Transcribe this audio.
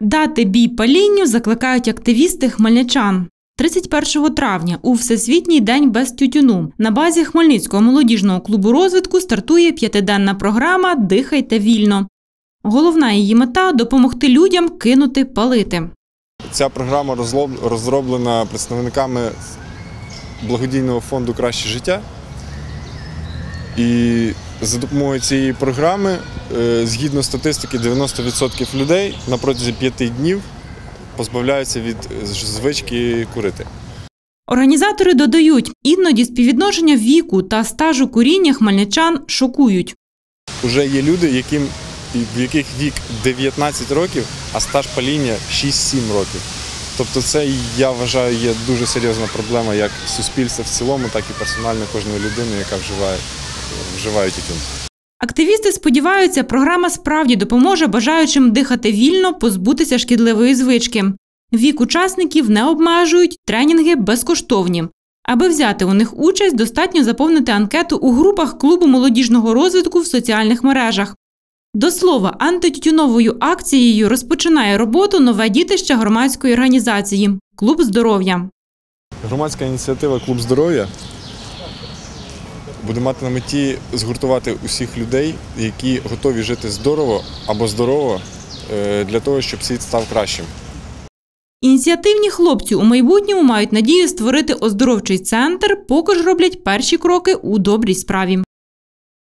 Дати бій палінню закликають активісти хмельничан. 31 травня у Всесвітній день без тютюну на базі Хмельницького молодіжного клубу розвитку стартує п'ятиденна програма Дихайте вільно. Головна її мета допомогти людям кинути палити. Ця програма розроблена представниками благодійного фонду Краще життя. І за допомогою цієї програми, е, згідно статистики, 90% людей на протязі 5 днів позбавляються від е, звички курити. Організатори додають, іноді співвідношення віку та стажу куріння хмельничан шокують. Уже є люди, яким, в яких вік 19 років, а стаж паління 6-7 років. Тобто це, я вважаю, є дуже серйозна проблема як суспільства в цілому, так і персонально кожної людини, яка вживає, вживає тютюн. Активісти сподіваються, програма справді допоможе бажаючим дихати вільно, позбутися шкідливої звички. Вік учасників не обмежують, тренінги безкоштовні. Аби взяти у них участь, достатньо заповнити анкету у групах клубу молодіжного розвитку в соціальних мережах. До слова, антитютюновою акцією розпочинає роботу нове дітище громадської організації Клуб здоров'я. Громадська ініціатива Клуб здоров'я буде мати на меті згуртувати усіх людей, які готові жити здорово або здорово е, для того, щоб світ став кращим. Ініціативні хлопці у майбутньому мають надію створити оздоровчий центр, поки ж роблять перші кроки у добрій справі.